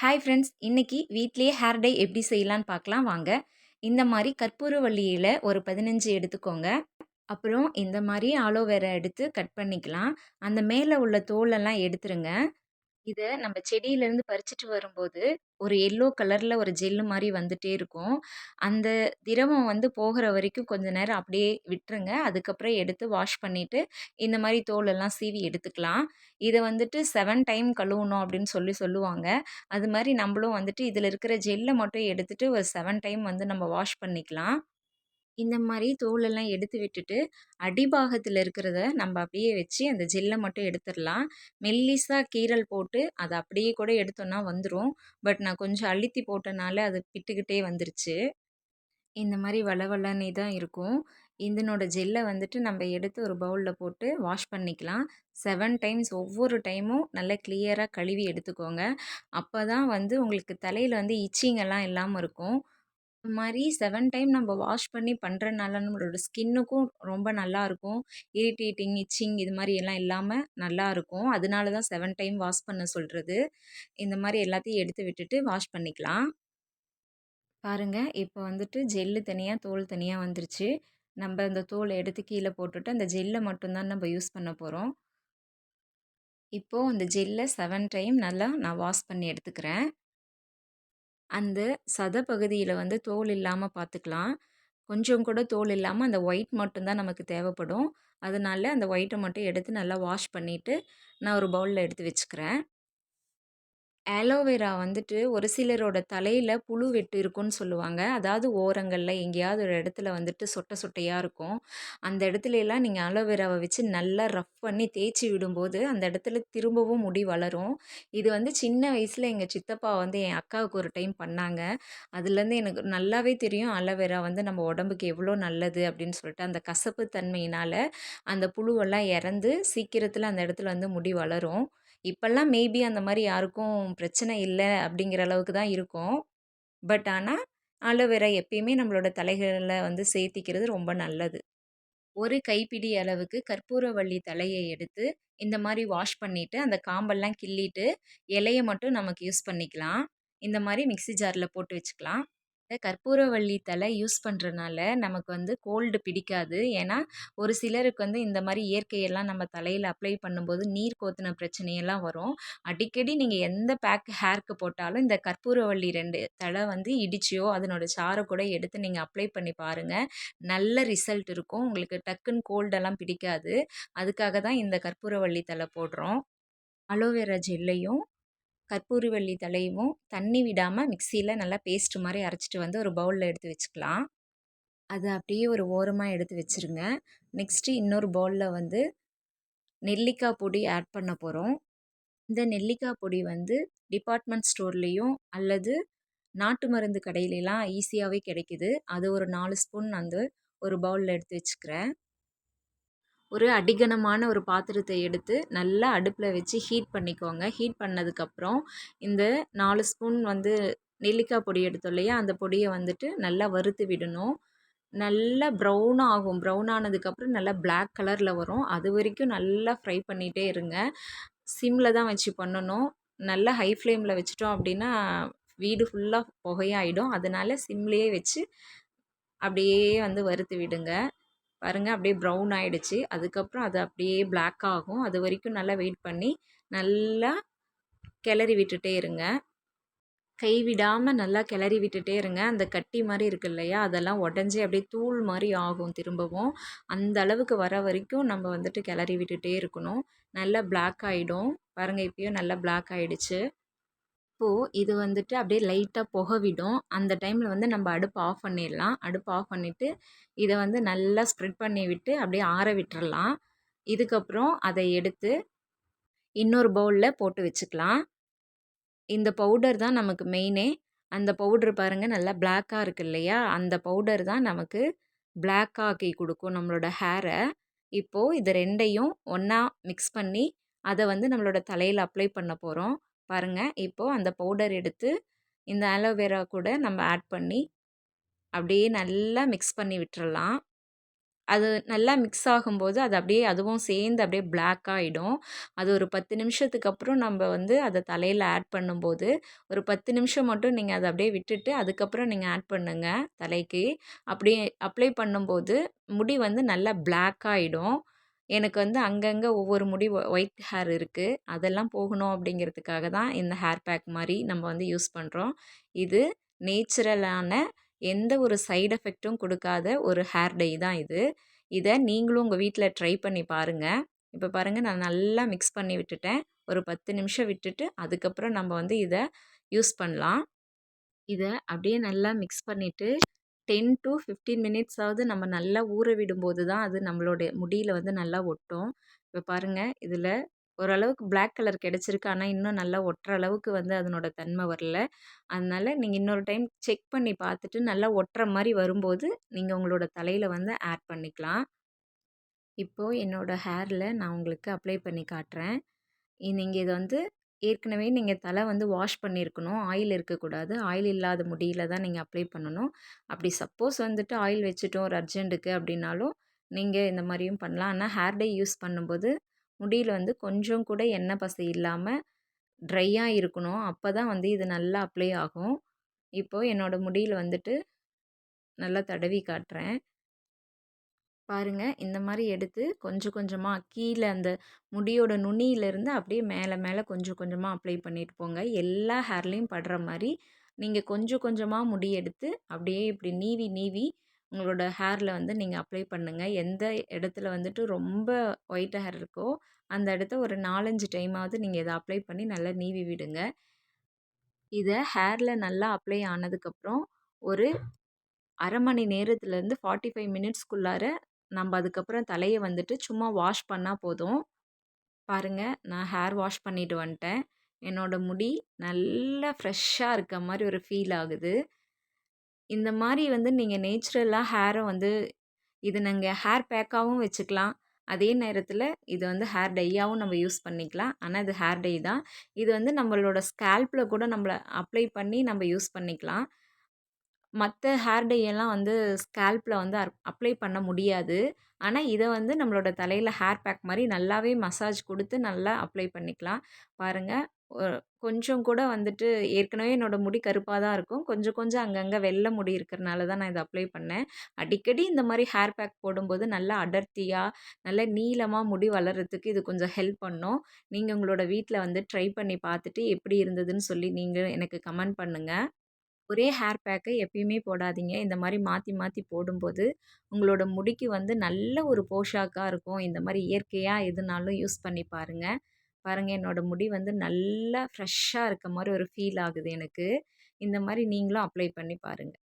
Hi friends இன்றைக்கி வீட்லேயே hair dye எப்படி செய்யலான்னு பார்க்கலாம். வாங்க. இந்த மாதிரி கற்பூரவள்ளியில் ஒரு பதினஞ்சு எடுத்துக்கோங்க. அப்புறம் இந்த மாதிரி ஆலோவேரா எடுத்து கட் பண்ணிக்கலாம். அந்த மேலே உள்ள தோலெல்லாம் எடுத்துருங்க. இத நம்ம செடியிலேருந்து பறிச்சுட்டு வரும்போது, ஒரு எல்லோ கலர்ல ஒரு ஜெல்லு மாரி வந்துட்டே இருக்கும். அந்த திரவம் வந்து போகிற வரைக்கும் கொஞ்ச நேரம் அப்படியே விட்டுருங்க. அதுக்கப்புறம் எடுத்து வாஷ் பண்ணிட்டு, இந்த மாரி தோலெல்லாம் சீவி எடுத்துக்கலாம். இத வந்துட்டு 7 டைம் கழுவணும் அப்படின்னு சொல்லி சொல்லுவாங்க. அது மாரி நம்பளும் வந்துட்டு இதில இருக்கிற ஜெல்ல மட்டும் எடுத்துட்டு ஒரு 7 டைம் வந்து நம்ம வாஷ் பண்ணிக்கலாம். இந்த மாதிரி தோலெல்லாம் எடுத்து விட்டுட்டு, அடிபாகத்தில் இருக்கிறத நம்ம அப்படியே வச்சு அந்த ஜெல்லை மட்டும் எடுத்துடலாம் மெல்லிஸாக கீறல் போட்டு அதை அப்படியே கூட எடுத்தோன்னா வந்துடும் பட் நான் கொஞ்சம் அழுத்தி போட்டனால அது பிட்டுக்கிட்டே வந்துருச்சு. இந்த மாதிரி வழவழன்னே தான் இருக்கும். இதனோட ஜெல்லை வந்துட்டு நம்ம எடுத்து ஒரு பவுலில் போட்டு வாஷ் பண்ணிக்கலாம். செவன் டைம்ஸ் ஒவ்வொரு டைமும் நல்லா கிளியராக கழுவி எடுத்துக்கோங்க. அப்போ தான் வந்து உங்களுக்கு தலையில் வந்து இச்சிங்கெல்லாம் இல்லாமல் இருக்கும். மாதிரி செவன் டைம் நம்ம வாஷ் பண்ணி பண்ணுறனால நம்மளோட ஸ்கின்னுக்கும் ரொம்ப நல்லாயிருக்கும். இரிட்டேட்டிங், இச்சிங் இது மாதிரி எல்லாம் இல்லாமல் நல்லாயிருக்கும். அதனால தான் செவன் டைம் வாஷ் பண்ண சொல்கிறது இந்த மாதிரி எல்லாத்தையும் எடுத்து விட்டுட்டு வாஷ் பண்ணிக்கலாம். பாருங்கள் இப்போ வந்துட்டு ஜெல்லு தனியாக தோல் தனியாக வந்துருச்சு. நம்ப அந்த தோலை எடுத்து கீழே போட்டுட்டு, அந்த ஜெல்ல மட்டும்தான் நம்ம யூஸ் பண்ண போகிறோம் இப்போது அந்த ஜெல்லை செவன் டைம் நல்லா நான் வாஷ் பண்ணி எடுத்துக்கிறேன். அந்த சத பகுதியில் வந்து தோல் இல்லாமல் பார்த்துக்கலாம். கொஞ்சம் கூட தோல் இல்லாமல் அந்த ஒயிட் மட்டும்தான் நமக்கு தேவைப்படும். அதனால அந்த ஒயிட்டை மட்டும் எடுத்து நல்லா வாஷ் பண்ணிவிட்டு நான் ஒரு பவுலில் எடுத்து வச்சுக்கிறேன். ஆலோவேரா வந்துட்டு ஒரு சிலரோட தலையில புழு வெட்டு இருக்குன்னு சொல்லுவாங்க. அதாவது ஓரங்கள்ல எங்கேயாவது ஒரு இடத்துல வந்துட்டு சொட்ட சொட்டையா இருக்கும். அந்த இடத்துலலாம் நீங்க ஆலோவேராவ வச்சு நல்லா ரஃப் பண்ணி தேய்ச்சி விடும்போது, அந்த இடத்துல திரும்பவும் முடி வளரும். இது வந்து சின்ன வயசுல எங்க சித்தப்பா வந்து என் அக்காவுக்கு ஒரு டைம் பண்ணாங்க. அதுலேருந்து எனக்கு நல்லாவே தெரியும் ஆலோவேரா வந்து நம்ம உடம்புக்கு எவ்வளோ நல்லது அப்படின்னு சொல்லிட்டு. அந்த கசப்பு தன்மையினால அந்த புழுவெல்லாம் இறந்து சீக்கிரத்தில் அந்த இடத்துல வந்து முடி வளரும். இப்போல்லாம் மேபி அந்த மாதிரி யாருக்கும் பிரச்சனை இல்லை அப்படிங்கிற அளவுக்கு தான் இருக்கும். பட் ஆனால் ஆலோவேரா எப்பயுமே நம்மளோட தலைகளில் வந்து சேர்த்திக்கிறது ரொம்ப நல்லது. ஒரு கைப்பிடி அளவுக்கு கற்பூரவள்ளி தலையை எடுத்து, இந்த மாதிரி வாஷ் பண்ணிவிட்டு அந்த காம்பெல்லாம் கிள்ளிட்டு, இலையை மட்டும் நமக்கு யூஸ் பண்ணிக்கலாம். இந்த மாதிரி மிக்ஸி ஜாரில் போட்டு வச்சுக்கலாம். கற்பூரவள்ளி தழை யூஸ் பண்ணுறனால நமக்கு வந்து கோல்டு பிடிக்காது. ஏன்னா, ஒரு சிலருக்கு வந்து இந்த மாதிரி இயற்கையெல்லாம் நம்ம தலையில் அப்ளை பண்ணும்போது நீர் கோத்துன பிரச்சனையெல்லாம் வரும். அடிக்கடி நீங்கள் எந்த பேக் ஹேர்க்கு போட்டாலும் இந்த கற்பூரவள்ளி ரெண்டு தழை வந்து இடிச்சியோ, அதனோட சாரை கூட எடுத்து நீங்கள் அப்ளை பண்ணி பாருங்கள் நல்ல ரிசல்ட் இருக்கும். உங்களுக்கு டக்குன்னு கோல்டெல்லாம் பிடிக்காது. அதுக்காக தான் இந்த கற்பூரவள்ளி தழை போடுறோம். அலோவேரா ஜெல்லையும் கற்பூரவள்ளி தழையும் தண்ணி விடாமல் மிக்சியில் நல்லா பேஸ்ட் மாதிரி அரைச்சிட்டு வந்து ஒரு பவுலில் எடுத்து வச்சுக்கலாம். அதை அப்படியே ஒரு ஓரமாக எடுத்து வச்சுருங்க. நெக்ஸ்ட்டு இன்னொரு பவுலில் வந்து நெல்லிக்காய் பொடி ஆட் பண்ண போகிறோம் இந்த நெல்லிக்காய் பொடி வந்து டிபார்ட்மெண்ட் ஸ்டோர்லேயும் அல்லது நாட்டு மருந்து கடையிலலாம் ஈஸியாகவே கிடைக்குது. அது ஒரு நாலு ஸ்பூன் வந்து ஒரு பவுலில் எடுத்து வச்சுக்கிறேன். ஒரு அடிகனமான ஒரு பாத்திரத்தை எடுத்து நல்லா அடுப்பில் வச்சு ஹீட் பண்ணிக்கோங்க. ஹீட் பண்ணதுக்கப்புறம் இந்த நாலு ஸ்பூன் வந்து நெல்லிக்காய் பொடி எடுத்தோம் இல்லையா? அந்த பொடியை வந்துட்டு நல்லா வறுத்து விடணும். நல்லா ப்ரௌன் ஆகும். ப்ரௌன் ஆனதுக்கப்புறம் நல்லா பிளாக் கலரில் வரும். அது வரைக்கும் நல்லா ஃப்ரை பண்ணிகிட்டே இருங்க. சிம்மில் தான் வச்சு பண்ணணும். நல்லா ஹை ஃப்ளேமில் வச்சுட்டோம் அப்படின்னா, வீடு ஃபுல்லாக புகையாயிடும். அதனால சிம்லேயே வச்சு அப்படியே வந்து வறுத்து விடுங்க. பாருங்க அப்படியே ப்ரௌன் ஆகிடுச்சு அதுக்கப்புறம் அது அப்படியே பிளாக் ஆகும். அது வரைக்கும் நல்லா வெயிட் பண்ணி, நல்லா கிளறி விட்டுட்டே இருங்க. கை விடாமல் நல்லா கிளறி விட்டுட்டே இருங்க. அந்த கட்டி மாதிரி இருக்கு இல்லையா? அதெல்லாம் உடஞ்சி அப்படியே தூள் மாதிரி ஆகும் திரும்பவும். அந்த அளவுக்கு வர வரைக்கும் நம்ம வந்துட்டு கிளறி விட்டுட்டே இருக்கணும். நல்லா பிளாக் ஆகிடும் பாருங்கள் இப்போயும் நல்லா பிளாக் ஆகிடுச்சு அப்போது இது வந்துட்டு அப்படியே லைட்டாக புகை விடும். அந்த டைமில் வந்து நம்ம அடுப்பு ஆஃப் பண்ணிடலாம். அடுப்பு ஆஃப் பண்ணிவிட்டு இதை வந்து நல்லா ஸ்ப்ரெட் பண்ணி விட்டு அப்படியே ஆற விட்டுறலாம். இதுக்கப்புறம் அதை எடுத்து இன்னொரு பவுலில் போட்டு வச்சுக்கலாம். இந்த பவுடர் தான் நமக்கு மெயினே. அந்த பவுடர் பாருங்கள் நல்லா பிளாக்காக இருக்கு இல்லையா? அந்த பவுடர் தான் நமக்கு பிளாக் ஆக்கி நம்மளோட ஹேரை இப்போது இது ரெண்டையும் ஒன்றா மிக்ஸ் பண்ணி, அதை வந்து நம்மளோட தலையில் அப்ளை பண்ண போகிறோம் பாருங்கள் இப்போது அந்த பவுடர் எடுத்து இந்த ஆலோவேரா கூட நம்ம ஆட் பண்ணி, அப்படியே நல்லா மிக்ஸ் பண்ணி விட்டுறலாம். அது நல்லா மிக்ஸ் ஆகும்போது அது அப்படியே அதுவும் சேர்ந்து அப்படியே பிளாக் ஆகிடும் அது ஒரு பத்து நிமிஷத்துக்கு அப்புறம் நம்ம வந்து அதை தலையில் ஆட் பண்ணும்போது ஒரு பத்து நிமிஷம் மட்டும் நீங்கள் அதை அப்படியே விட்டுட்டு அதுக்கப்புறம் நீங்கள் ஆட் பண்ணுங்கள் தலைக்கு. அப்படியே அப்ளை பண்ணும்போது முடி வந்து நல்லா பிளாக் ஆகிடும் எனக்கு வந்து அங்கங்கே ஒவ்வொரு முடி ஒயிட் ஹேர் இருக்குது அதெல்லாம் போகணும் அப்படிங்கிறதுக்காக தான் இந்த ஹேர் பேக் மாதிரி நம்ம வந்து யூஸ் பண்ணுறோம் இது நேச்சுரலான எந்த ஒரு சைடு எஃபெக்ட்டும் கொடுக்காத ஒரு ஹேர் டை தான் இது. இதை நீங்களும் உங்கள் வீட்டில் ட்ரை பண்ணி பாருங்கள் இப்போ பாருங்கள் நான் நல்லா மிக்ஸ் பண்ணி விட்டுட்டேன். ஒரு பத்து நிமிஷம் விட்டுட்டு அதுக்கப்புறம் நம்ம வந்து இதை யூஸ் பண்ணலாம். இதை அப்படியே நல்லா மிக்ஸ் பண்ணிவிட்டு டென் டு ஃபிஃப்டீன் மினிட்ஸாவது நம்ம நல்லா ஊற விடும்போது தான் அது நம்மளுடைய முடியில் வந்து நல்லா ஒட்டும். இப்போ பாருங்கள் இதில் ஓரளவுக்கு பிளாக் கலர் கிடச்சிருக்கு. ஆனால் இன்னும் நல்லா ஒட்டுற அளவுக்கு வந்து அதனோட தன்மை வரல. அதனால் நீங்கள் இன்னொரு டைம் செக் பண்ணி பார்த்துட்டு நல்லா ஒட்டுற மாதிரி வரும்போது நீங்கள் உங்களோட தலையில் வந்து ஆட் பண்ணிக்கலாம். இப்போது என்னோடய ஹேரில் நான் உங்களுக்கு அப்ளை பண்ணி காட்டுறேன். நீங்கள் இதை வந்து ஏற்கனவே நீங்கள் தலை வந்து வாஷ் பண்ணியிருக்கணும். ஆயில் இருக்கக்கூடாது. ஆயில் இல்லாத முடியில தான் நீங்கள் அப்ளை பண்ணணும். அப்படி சப்போஸ் வந்துட்டு ஆயில் வச்சுட்டோம். ஒரு அர்ஜென்ட்டுக்கு அப்படின்னாலும் நீங்கள் இந்த மாதிரியும் பண்ணலாம். ஆனால் ஹேர் டை யூஸ் பண்ணும்போது முடியில் வந்து கொஞ்சம் கூட எண்ணெய் பசை இல்லாமல் ட்ரையாக இருக்கணும். அப்போ தான் வந்து இது நல்லா அப்ளை ஆகும். இப்போது என்னோடய முடியில் வந்துட்டு நல்லா தடவி காட்டுறேன். பாருங்கள் இந்த மாதிரி எடுத்து கொஞ்சம் கொஞ்சமாக கீழே அந்த முடியோட நுனியிலேருந்து அப்படியே மேலே மேலே கொஞ்சம் கொஞ்சமாக அப்ளை பண்ணிட்டு போங்க. எல்லா ஹேர்லேயும் படுற மாதிரி நீங்கள் கொஞ்சம் கொஞ்சமாக முடி எடுத்து அப்படியே இப்படி நீவி நீவி உங்களோட ஹேரில் வந்து நீங்கள் அப்ளை பண்ணுங்கள் எந்த இடத்துல வந்துட்டு ரொம்ப ஒயிட் ஹேர் இருக்கோ அந்த இடத்த ஒரு நாலஞ்சு டைமாவது நீங்கள் இதை அப்ளை பண்ணி நல்லா நீவி விடுங்க. இதை ஹேரில் நல்லா அப்ளை ஆனதுக்கப்புறம் ஒரு அரை மணி நேரத்துலேருந்து ஃபார்ட்டி ஃபைவ் மினிட்ஸ்க்குள்ளார நம்ம அதுக்கப்புறம் தலையை வந்துட்டு சும்மா வாஷ் பண்ணால் போதும். பாருங்கள் நான் ஹேர் வாஷ் பண்ணிட்டு வந்துட்டேன். என்னோடய முடி நல்லா ஃப்ரெஷ்ஷாக இருக்க மாதிரி ஒரு ஃபீல் ஆகுது. இந்த மாதிரி வந்து நீங்கள் நேச்சுரலாக ஹேரை வந்து இது நாங்கள் ஹேர் பேக்காகவும் வச்சுக்கலாம். அதே நேரத்தில் இது வந்து ஹேர் டையாகவும் நம்ம யூஸ் பண்ணிக்கலாம். ஆனால் இது ஹேர் டை தான். இது வந்து நம்மளோட ஸ்கேல்பில் கூட நம்மளை அப்ளை பண்ணி நம்ம யூஸ் பண்ணிக்கலாம். மற்ற ஹேர் டை எல்லாம் வந்து ஸ்கேல்ப்பில் வந்து அப்ளை பண்ண முடியாது. ஆனால் இதை வந்து நம்மளோட தலையில் ஹேர் பேக் மாதிரி நல்லாவே மசாஜ் கொடுத்து நல்லா அப்ளை பண்ணிக்கலாம். பாருங்கள் கொஞ்சம் கூட வந்துட்டு ஏற்கனவே என்னோடய முடி கருப்பாக தான் இருக்கும். கொஞ்சம் கொஞ்சம் அங்கங்கே வெள்ளை முடி இருக்கிறனால தான் நான் இதை அப்ளை பண்ணேன். அடிக்கடி இந்த மாதிரி ஹேர் பேக் போடும்போது நல்லா அடர்த்தியாக நல்ல நீளமாக முடி வளர்கிறதுக்கு இது கொஞ்சம் ஹெல்ப் பண்ணும். நீங்கள் உங்களோட வீட்டில் வந்து ட்ரை பண்ணி பார்த்துட்டு எப்படி இருந்ததுன்னு சொல்லி நீங்கள் எனக்கு கமெண்ட் பண்ணுங்கள் ஒரே ஹேர் பேக்கை எப்பயுமே போடாதீங்க. இந்த மாதிரி மாற்றி மாற்றி போடும்போது உங்களோட முடிக்கு வந்து நல்ல ஒரு போஷாக்காக இருக்கும். இந்த மாதிரி இயற்கையாக எதுனாலும் யூஸ் பண்ணி பாருங்கள் பாருங்கள் என்னோடய முடி வந்து நல்லா ஃப்ரெஷ்ஷாக இருக்க மாதிரி ஒரு ஃபீல் ஆகுது எனக்கு. இந்த மாதிரி நீங்களும் அப்ளை பண்ணி பாருங்கள்